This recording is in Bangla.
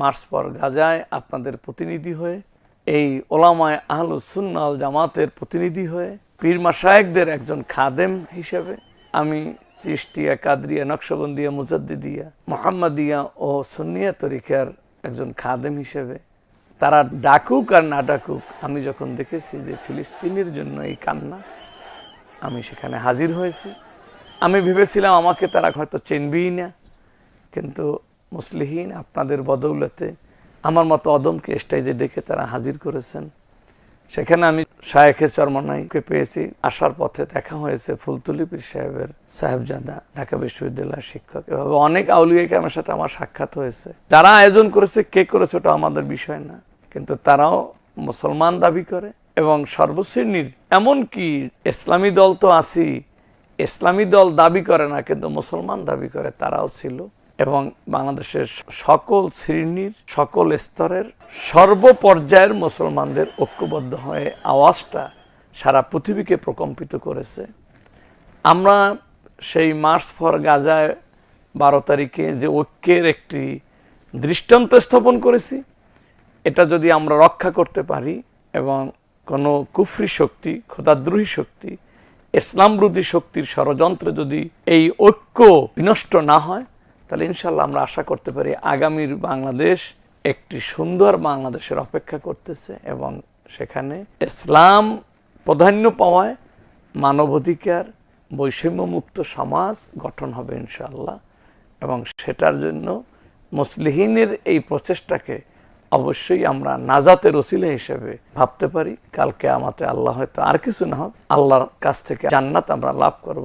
মার্চ পর গাজায় আপনাদের প্রতিনিধি হয়ে, এই ওলামায় আহলুসুন্নাল জামাতের প্রতিনিধি হয়ে, পীর মাসায়েকদের একজন খাদেম হিসেবে আমি চিস্তিয়া কাদরিয়া নকশবন্দিয়া মুজাদ্দিদিয়া মোহাম্মদিয়া ও সুন্নিয়া তরিকার একজন খাদেম হিসেবে, তারা ডাকুক আর না ডাকুক, আমি যখন দেখেছি যে ফিলিস্তিনের জন্য এই কান্না, আমি সেখানে হাজির হয়েছি। আমি ভেবেছিলাম আমাকে তারা হয়তো চেনবেই না, কিন্তু মুসলিহীন, আপনাদের বদৌলতে আমার মতো অদমকে স্টেজে ডেকে তারা হাজির করেছেন। সেখানে আমি শায়েখে চরমনাইকে পেয়েছি। আসার পথে দেখা হয়েছে ফুলতুলি পীর সাহেবের সাহেবজাদা, ঢাকা বিশ্ববিদ্যালয়ের শিক্ষক। এভাবে অনেক আউলিয়াকে আমার সাথে আমার সাক্ষাৎ হয়েছে। যারা আয়োজন করেছে, কে করেছে ওটা আমাদের বিষয় না। কিন্তু তারাও মুসলমান দাবি করে এবং সর্বশ্রেণীর, এমনকি ইসলামী দল তো আছি ইসলামী দল দাবি করে না, কিন্তু মুসলমান দাবি করে তারাও ছিল। এবং বাংলাদেশের সকল শ্রেণির, সকল স্তরের সর্বপর্যায়ের মুসলমানদের ঐক্যবদ্ধ হয়ে আওয়াজটা সারা পৃথিবীকে প্রকম্পিত করেছে। আমরা সেই মার্চ ফর গাজায় বারো তারিখে যে ঐক্যের একটি দৃষ্টান্ত স্থাপন করেছি, এটা যদি আমরা রক্ষা করতে পারি এবং কোনো কুফরি শক্তি খোদাদ্রোহী শক্তি ইসলামরুদ্ধী শক্তির ষড়যন্ত্রে যদি এই ঐক্য বিনষ্ট না হয় তাহলে ইনশাল্লাহ আমরা আশা করতে পারি আগামীর বাংলাদেশ একটি সুন্দর বাংলাদেশের অপেক্ষা করতেছে এবং সেখানে ইসলাম প্রাধান্য পাওয়ায় মানবাধিকার বৈষম্যমুক্ত সমাজ গঠন হবে ইনশাল্লাহ এবং সেটার জন্য মুসলিহীনের এই প্রচেষ্টাকে অবশ্যই আমরা নাজাতের ওসিলা হিসেবে ভাবতে পারি। কালকে আমাতে আল্লাহ হয়তো আর কিছু না হোক, আল্লাহর কাছ থেকে জান্নাত আমরা লাভ করব।